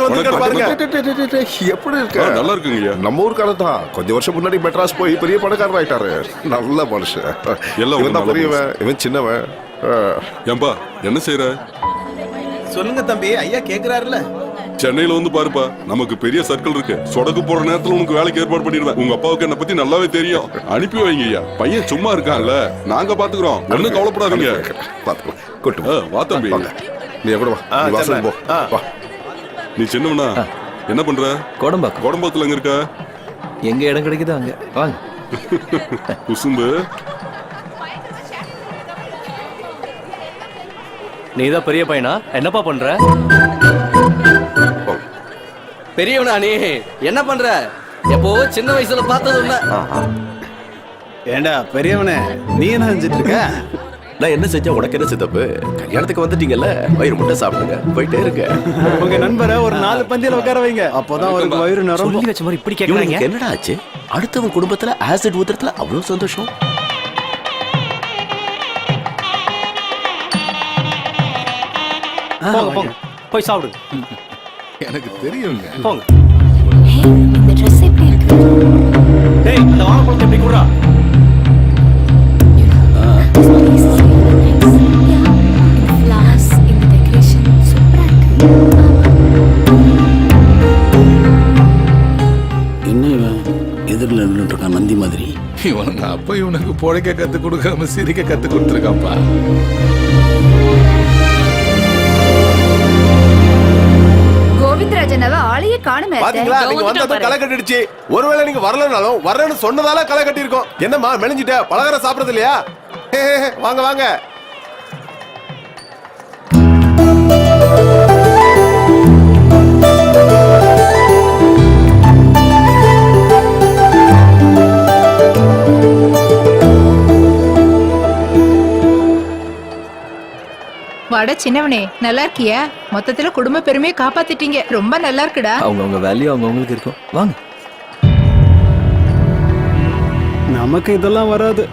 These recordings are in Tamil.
பாருங்க. எப்படி இருக்க? நல்லா இருக்குங்கய்யா. நம்ம ஊருக்காரர் தான் கொஞ்சம் வருஷம் முன்னாடி மெட்ராஸ் போய் பெரிய பணக்காரர் ஆயிட்டாரு. நல்ல மனுஷன். எல்லாம் இவன் தான் நல்ல பெரியவன் இவன் சின்னவன். ஆ. ஏன்பா என்ன செய்யற சொல்லுங்க தம்பி ஐயா கேக்குறாருல சென்னையில வந்து பாருப்பா நமக்கு பெரிய சர்க்கிள் இருக்கு. சொடக்கு போற நேரத்துல உனக்கு வேலைக்கு ஏற்பாடு பண்ணிடுவேன். உங்க அப்பாவுக்கு என்ன பத்தி நல்லாவே தெரியும். அனுப்பி வைங்க ஐயா பையன் சும்மா இருக்கான்ல. நாங்க பாத்துக்கிறோம். ஒண்ணும் கவலைப்படாதீங்க. வா தம்பி. நீ கூட வா. ஆ, நீ வாசல். போ. நீ சின்னவனா? என்ன பண்ற? கோடம்பாக்கம். கோடம்பாக்கத்துல எங்க இருக்க? எங்க இடம் கிடைக்குதோ அங்க. வாங்க. குசும்பு. நீதான் பெரிய பையனா? என்னப்பா பண்ற? பெரியவனா நீ? என்ன பண்ற? எப்போ சின்ன வயசுல பார்த்தது இல்ல. ஏண்டா பெரியவனே நீ என்ன செஞ்சுட்டு இருக்க? நான் என்ன செஞ்சா உனக்கு என்ன சித்தப்பு? கல்யாணத்துக்கு வந்துட்டீங்கல்ல? வயிறு முட்டை சாப்பிடுங்க. போயிட்டே இருங்க. உங்க நண்பரை ஒரு நாலு பந்தியில உட்கார வைங்க. அப்போதான் அவருக்கு வயிறு சொல்லி வச்ச மாதிரி இப்படி கேக்குறாங்க? என்னடா ஆச்சு? அடுத்தவன் குடும்பத்துல ஆசிட் ஊத்துறதுல அவ்வளவு சந்தோஷம். போங்க போய் சாப்பிடு. எனக்கு தெரியுங்க. போங்க. பொழைக்க கத்து கொடுக்காம சிரிக்க கத்து கொடுத்துருக்காப்பா. கோவிந்தராஜன் அவ ஆளையே காணுமே பாத்தீங்களா? நீங்க வந்ததும் களை கட்டிடுச்சு. ஒருவேளை நீங்க வரலனாலும் வரேன்னு சொன்னதால களை கட்டி இருக்கோம் என்னம்மா மெலிஞ்சிட்ட? பலகாரம் சாப்பிடுறது இல்லையா? ஹே, ஹே, ஹே, வாங்க வாங்க. வாட சின்னவனே நல்லா இருக்கியா? மொத்தத்துல குடும்ப பெருமையை காப்பாத்திட்டீங்க. ரொம்ப நல்லா இருக்குடா. அவங்க அவங்க வேல்யூ அவங்க அவங்களுக்கு இருக்கும். வாங்க. நமக்கு இதெல்லாம் வராது.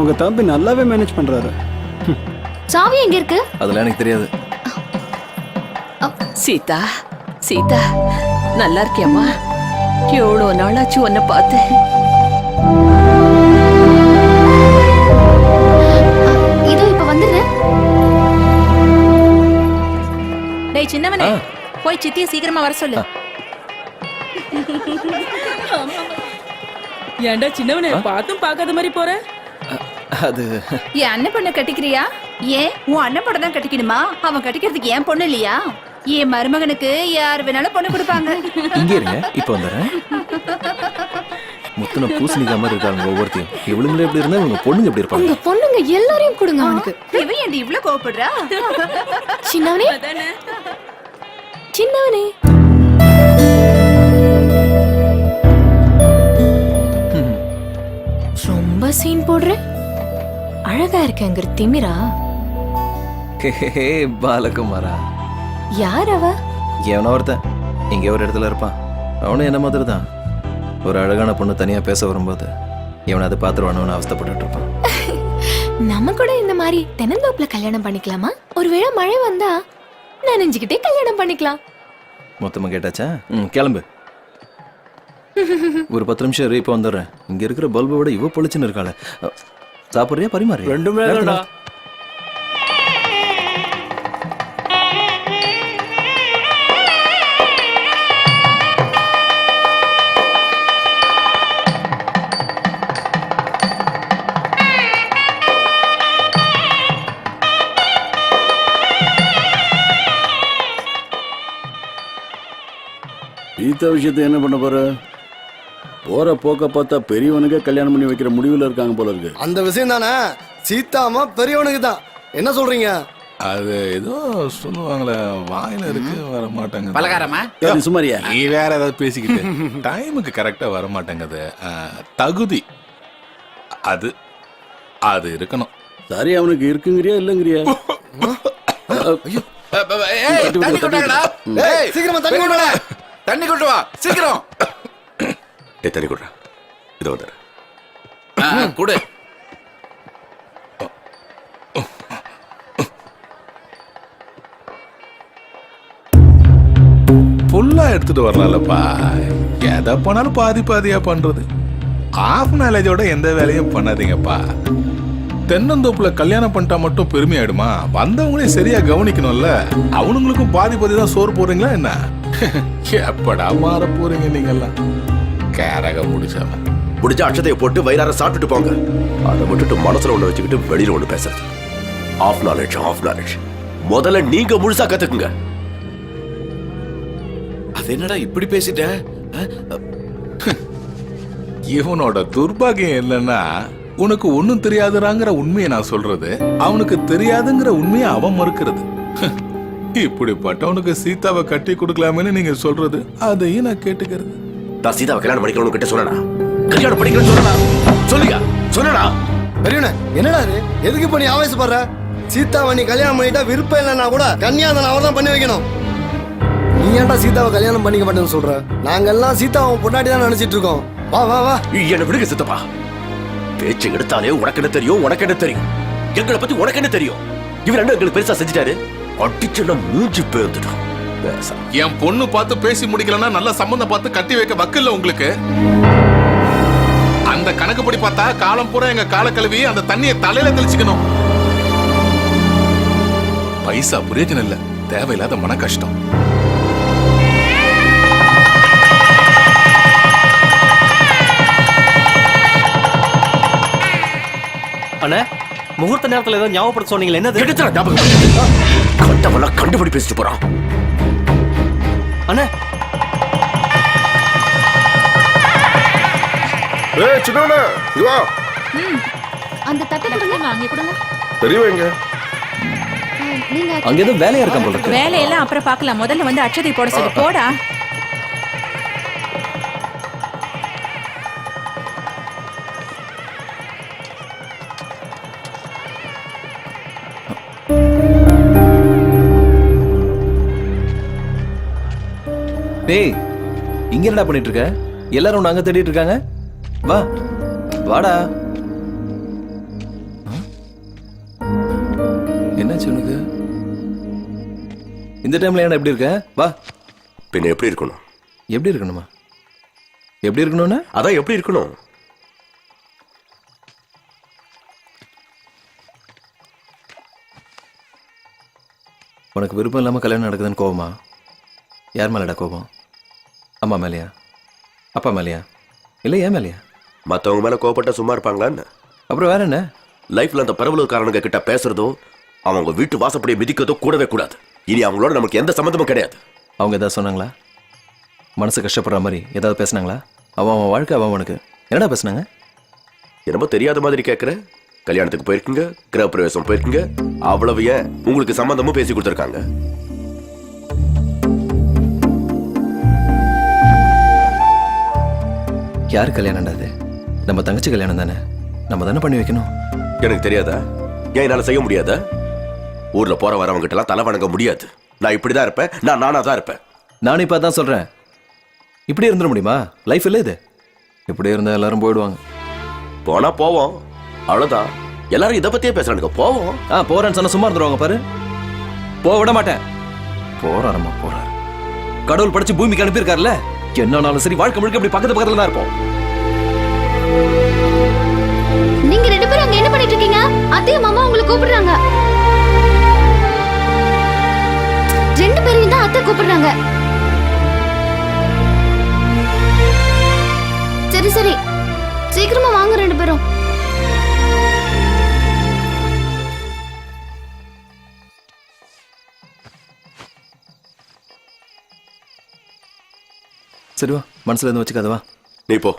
உங்க தம்பி நல்லாவே மேனேஜ் பண்றாரு. சாவி எங்க இருக்கு? அதெல்லாம் எனக்கு தெரியாது. சீதா சீதா நல்லா இருக்கியாம்மா? எவ்வளோ நாளாச்சு உன்னை பார்த்து சின்னவனே போய் சித்திய சீக்கிரமா வர சொல்லு. ஏன்டா சின்னவனே பார்த்தும் பார்க்காத மாதிரி போற? அது. என் அண்ணன் பொண்ணை கட்டிக்கிறியா? ஏன்? உன் அண்ணன் பொண்ணை தான் கட்டிக்கணுமா? அவன் கட்டிக்கிறதுக்கு ஏன் பொண்ணு இல்லையா? என் மருமகனுக்கு யார் வேணாலும் பொண்ணு கொடுப்பாங்க. இங்கே இருங்க இப்போ வந்துடுறேன். முத்துன பூசணிக்கா மாதிரி இருக்காங்க ஒவ்வொருத்தையும். இவளுங்களே எப்படி இருந்தா இவங்க பொண்ணுங்க எப்படி இருப்பாங்க? உங்க பொண்ணுங்க எல்லாரையும் கொடுங்க அவனுக்கு. இவன் ஏன்டி இவ்ளோ கோவப்படுறா? சின்னவனே. சின்னவனே. ரொம்ப சீன் போடுற? அழகா இருக்கேங்கிற திமிரா? பாலகுமாரா. யார் அவ? எவனோ ஒருத்தன். இங்கே ஒரு இடத்துல இருப்பான். அவனும் என்ன மாதிரி தான் ஒரு அழகான பொண்ணு தனியாக பேச வரும்போது இவனை அதை பார்த்துருவானு அவஸ்தைப்பட்டுட்டு இருப்பான். நம்ம கூட இந்த மாதிரி தென்னந்தோப்புல கல்யாணம் பண்ணிக்கலாமா? ஒருவேளை மழை வந்தா நனைஞ்சுக்கிட்டே கல்யாணம் பண்ணிக்கலாம். மொத்தமாக கேட்டாச்சா? ம் கிளம்பு. ஒரு பத்து நிமிஷம் இரு இப்போ வந்துடுறேன். இங்கே இருக்கிற பல்பை விட இவ பொழிச்சுன்னு இருக்காளே. சாப்பிட்றியா? பரிமாறு ரெண்டுமே கீதா விஷயத்தை என்ன பண்ண போற? போற போக்க பார்த்தா பெரியவனுக்கே கல்யாணம் பண்ணி வைக்கிற முடிவுல இருக்காங்க போல இருக்கு. அந்த விஷயம் தானே? சீதாமா பெரியவனுக்கு தான் என்ன சொல்றீங்க? அது ஏதோ சொல்லுவாங்களே வாயில இருக்கு வர மாட்டாங்க பலகாரமா? ஏய், நீ வேற ஏதாவது பேசிக்கிட்டு. டைமுக்கு கரெக்டா வர மாட்டேங்குது தகுதி. அது அது இருக்கணும். சரி அவனுக்கு இருக்குங்கிறியா இல்லங்கிறியா? சீக்கிரமா தண்ணி கொண்டு தண்ணி கொண்டு வா சீக்கிரம். டே தண்ணி கொடுறா. இதோ வந்துடுறேன். கொடு. புள்ள எடுத்துட்டு வரலாம்லப்பா. எதை பண்ணாலும் பாதி பாதியா பண்றது. ஆஃப் நாலேஜோட எந்த வேலையும் பண்ணாதீங்கப்பா. தென்னந்தோப்புல கல்யாணம் பண்ணிட்டா மட்டும் பெருமையாயிடுமா? வந்தவங்களையும் சரியா கவனிக்கணும்ல. அவனுங்களுக்கும் பாதி பாதி தான் சோறு போடுறீங்களா என்ன? எப்படா மாற போறீங்க நீங்கெல்லாம்? கேரக முடிச்சாம. முடிஞ்ச அட்சதையை போட்டு வயிறார சாப்பிட்டுட்டு போங்க. அதை விட்டுட்டு மனசுல ஒண்ணு வச்சுக்கிட்டு வெளியில ஒண்ணு பேசுறது. ஆஃப் நாலேஜ் ஆஃப் நாலேஜ் முதல்ல நீங்க முழுசா கத்துக்குங்க. அது என்னடா இப்படி பேசிட்ட? இவனோட துர்பாகியம் என்னன்னா உனக்கு ஒண்ணும் தெரியாதுறாங்கிற உண்மையை நான் சொல்றது அவனுக்கு தெரியாதுங்கிற உண்மையை அவன் மறுக்கிறது. இப்படிப்பட்டவனுக்கு சீதாவை கட்டி கொடுக்கலாமேன்னு நீங்க சொல்றது? அதையும் நான் கேட்டுக்கிறது. நான் சீதாவை கல்யாணம் பண்ணிக்கணும் கிட்ட சொன்னா கல்யாணம் பண்ணிக்கிறேன்னு சொன்னா சொல்லுங்க. சொன்னடா பெரியவனே என்னடா இது? எதுக்கு இப்ப நீ ஆவேசப்படுற? சீதாவை நீ கல்யாணம் பண்ணிட்டா விருப்பம் இல்லைன்னா கூட கன்னியாதனை அவன் தான் பண்ணி வைக்கணும். நீ ஏன்டா சீதாவை கல்யாணம் பண்ணிக்க மாட்டேன்னு சொல்ற? நாங்கெல்லாம் சீதாவை பொண்டாட்டி தான் நினைச்சிட்டு இருக்கோம். வா வா வா. என்ன விடுங்க சித்தப்பா. பேச்சு எடுத்தாலே உனக்கு என்ன தெரியும் உனக்கு என்ன தெரியும்? எங்களை பத்தி உனக்கு என்ன தெரியும்? இவர் என்ன எங்களுக்கு பெருசா செஞ்சுட்டாரு? அடிச்சுன்னா மூஞ்சி பேர்ந்துட்டோம் பேச என் பொண்ணு பார்த்து பேசி முடிக்கலன்னா நல்ல சம்பந்தம் பார்த்து கட்டி வைக்க வக்கில்ல உங்களுக்கு? அந்த கணக்குப்படி பார்த்தா காலம் பூரா எங்க கால கழுவி அந்த தண்ணியை தலையில தெளிச்சுக்கணும். பைசா பிரயோஜனம் இல்ல. தேவையில்லாத மன கஷ்டம். அண்ணா முகூர்த்த நேரத்துல ஏதோ ஞாபகப்படுத்த சொன்னீங்களே என்னது? ஞாபகம். கண்டவெல்லாம் கண்டுபிடி பேசிட்டு போறான். அண்ணா. ஏய் சின்னவன இங்க வா. அந்த தட்டை கொடுங்க அங்கே கொடுங்க. பெரியவங்க நீங்க அங்க ஏதோ வேலையா இருக்கான் போல இருக்கு. வேலையெல்லாம் அப்புறம் பார்க்கலாம். முதல்ல வந்து அட்சதை போட சொல்லு. போடா. டேய் இங்க என்னடா பண்ணிட்டு இருக்க எல்லாரும் அங்க தேடிட்டு இருக்காங்க. வா வாடா? என்னாச்சு உனக்கு? இந்த டைம்ல ஏன்டா எப்படி இருக்க? வா. பின்ன எப்படி இருக்கணும்? எப்படி இருக்கணுமா? எப்படி இருக்கணும்னா? அதான் எப்படி இருக்கணும்? உனக்கு விருப்பம் இல்லாம கல்யாணம் நடக்குதுன்னு கோவமா? யார் மேலடா கோபம்? அம்மா மேலையா? அப்பா மேலையா? இல்லை ஏன் மேலையா? மத்தவங்க மேல கோபப்பட்ட சும்மா இருப்பாங்களான்னு அப்புறம் வேற என்ன? லைஃப்ல அந்த பரவலுக்காரனுங்க கிட்ட பேசுறதோ அவங்க வீட்டு வாசப்படியை மிதிக்கிறதோ கூடவே கூடாது. இனி அவங்களோட நமக்கு எந்த சம்மந்தமும் கிடையாது. அவங்க ஏதாவது சொன்னாங்களா? மனசு கஷ்டப்படுற மாதிரி ஏதாவது பேசுனாங்களா? அவன் அவன் வாழ்க்கை அவன் அவனுக்கு. என்னடா பேசுனாங்க? என்னமோ தெரியாத மாதிரி கேட்குற கல்யாணத்துக்கு போயிருக்கீங்க கிரகப்பிரவேசம் போயிருக்கீங்க. அவ்வளவு ஏன்? உங்களுக்கு சம்மந்தமும் பேசி கொடுத்துருக்காங்க. யார் கல்யாணம்டா அது நம்ம தங்கச்சி கல்யாணம் தானே? நம்ம தானே பண்ணி வைக்கணும்? எனக்கு தெரியாதா? ஏன் என்னால செய்ய முடியாதா? ஊர்ல போற வரவங்க கிட்ட எல்லாம் தலை வணங்க முடியாது. நான் இப்படிதான் இருப்பேன். நான் நானா தான் இருப்பேன். நானும் இப்போ அதான் சொல்கிறேன் இப்படி இருந்துட முடியுமா? லைஃப் இல்லை இது. இப்படி இருந்தால் எல்லாரும் போயிடுவாங்க. போனா போவோம். அவ்வளவுதான். எல்லாரும் இதை பத்தியே பேசுறானுங்க. போவோம். ஆ போறேன்னு சொன்னா சும்மா இருந்துருவாங்க பாரு. போக விட மாட்டேன். போறாரம்மா போறாரு. கடவுள் படிச்சு பூமிக்கு அனுப்பியிருக்காருல்ல? என்னன்னாலும் சரி வாழ்க்கை முழுக்க இப்படி பக்கத்து பக்கத்துல தான் இருப்போம். நீங்க ரெண்டு பேரும் அங்க என்ன பண்ணிட்டு இருக்கீங்க அத்தையும் மாமா உங்களை கூப்பிடுறாங்க. ரெண்டு பேரையும் தான் அத்தை கூப்பிடுறாங்க. சரி சரி. சீக்கிரமா வாங்க ரெண்டு பேரும். சரி வா மனசுல இருந்து வச்சுக்காத வா. நீ போ.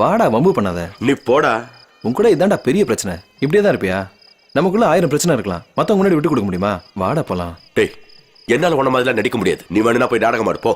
வாடா வம்பு பண்ணாத. நீ போடா. உன் கூட இதான்டா பெரிய பிரச்சனை. இப்படியே தான் இருப்பியா? நமக்குள்ள ஆயிரம் பிரச்சனை இருக்கலாம். மத்தவங்க முன்னாடி விட்டு கொடுக்க முடியுமா? வாடா போலாம். டேய் என்னால உன்ன மாதிரிலாம் நடிக்க முடியாது. நீ வேணும்னா போய் நாடகம் ஆடு போ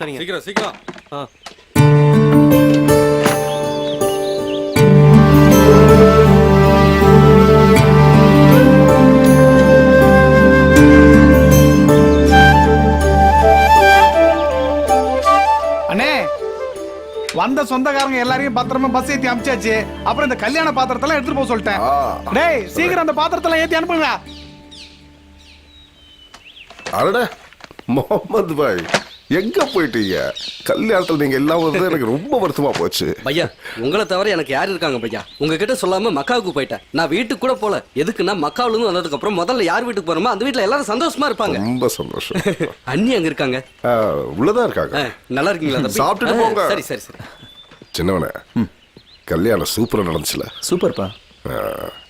சரிங்க சரிங்க. சீக்கிரம் சீக்கிரம். அண்ணே வந்த சொந்தக்காரங்க எல்லாரையும் பத்திரமா பஸ் ஏத்தி அமிச்சாச்சு. அப்புறம் இந்த கல்யாண பாத்திரத்தெல்லாம் எடுத்துட்டு போக சொல்லிட்டேன். டேய் சீக்கிரம் அந்த பாத்திரத்தெல்லாம் ஏத்தி அனுப்புங்க அடட முகமது பாய். எங்க போயிட்டீங்க? கல்யாணத்துல நீங்க எல்லாம் வந்து எனக்கு ரொம்ப வருத்தமா போச்சு. பையா உங்களை தவிர எனக்கு யார் இருக்காங்க பையா? உங்ககிட்ட சொல்லாம மக்காவுக்கு போயிட்டேன். நான் வீட்டுக்கு கூட போல. எதுக்குன்னா மக்காவுல இருந்து வந்ததுக்கு அப்புறம் முதல்ல யார் வீட்டுக்கு போறோமோ அந்த வீட்டுல எல்லாரும் சந்தோஷமா இருப்பாங்க. ரொம்ப சந்தோஷம். அண்ணி அங்க இருக்காங்க? ஆ, உள்ளதான் இருக்காங்க. நல்லா இருக்கீங்களா ஆ, போங்க. சரி சரி சரி. சின்னவனே கல்யாணம் சூப்பரா நடந்துச்சுல. சூப்பர்ப்பா.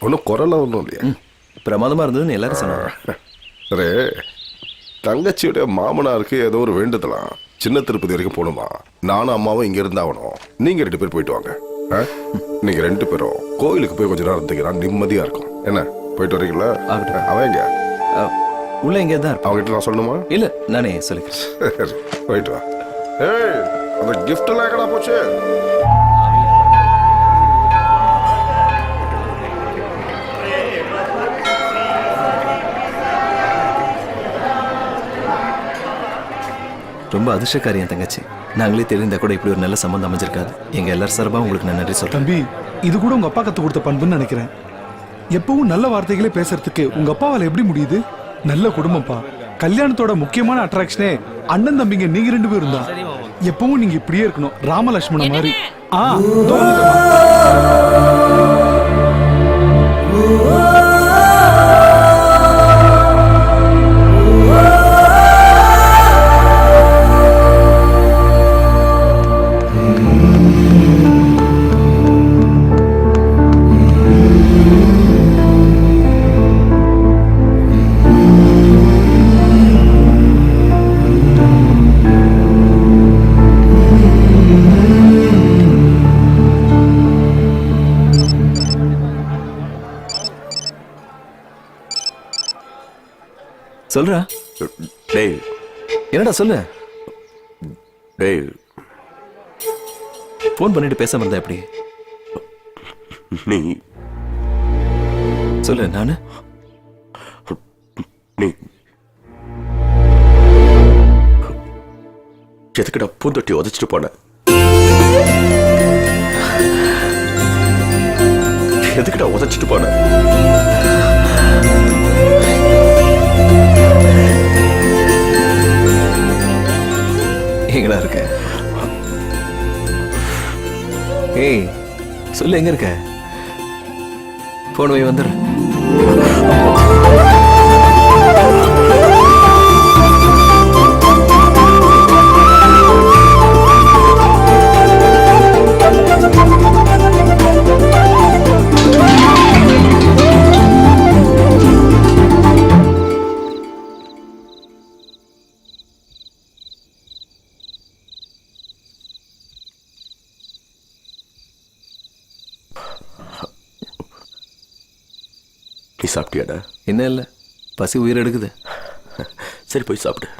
ஒன்றும் குரலாம் ஒன்றும் இல்லையா. பிரமாதமா இருந்ததுன்னு எல்லாரும் சொன்னாங்க. சரி. தங்கச்சியுடைய மாமனாருக்கு ஏதோ ஒரு வேண்டுதலாம் சின்ன திருப்பதி வரைக்கும் போகணுமா நானும் அம்மாவும் இங்க இருந்தாகணும். நீங்க ரெண்டு பேர் போயிட்டு வாங்க? நீங்க ரெண்டு பேரும் கோயிலுக்கு போய் கொஞ்ச நேரம் இருந்தீங்கன்னா நிம்மதியா இருக்கும். என்ன? போயிட்டு வரீங்களா. அவன் எங்க? உள்ள எங்கே தான் இருப்பான். அவங்ககிட்ட நான் சொல்லணுமா? இல்ல நானே சொல்லிக்கிறேன். போயிட்டு வா. ஏய் அந்த கிஃப்ட் எல்லாம் எங்கடா போச்சு? ரொம்ப அதிர்ஷ்டக்காரி என் தங்கச்சி. நாங்களே தெரிந்த கூட இப்படி ஒரு நல்ல சம்பந்தம் அமைஞ்சிருக்காது. எங்க எல்லாரும் சார்பா உங்களுக்கு நான் நன்றி சொல்றேன். தம்பி இது கூட உங்க அப்பா கத்து கொடுத்த பண்புன்னு நினைக்கிறேன். எப்பவும் நல்ல வார்த்தைகளே பேசுறதுக்கு உங்க அப்பாவால எப்படி முடியுது? நல்ல குடும்பம்ப்பா. கல்யாணத்தோட முக்கியமான அட்ராக்ஷனே அண்ணன் தம்பிங்க நீங்க ரெண்டு பேரும் தான். எப்பவும் நீங்க இப்படியே இருக்கணும். ராமலட்சுமண மாதிரி. ஆ சொல்றா. டேய். என்னடா சொல்லு டேய். ஃபோன் பண்ணிட்டு பேசாம இருந்தா எப்படி? நீ. சொல்லு நானு? நீ. எதுக்குடா பூந்தொட்டி உதச்சிட்டு போன? எதுக்குடா உதச்சிட்டு போன? எங்கடா இருக்க? ஏய் சொல்லு எங்க இருக்க? போன போய் வந்துடுறேன் நீ சாப்பிட்டியாடா? என்ன இல்லை? பசி உயிர் எடுக்குது. சரி போய் சாப்பிடு.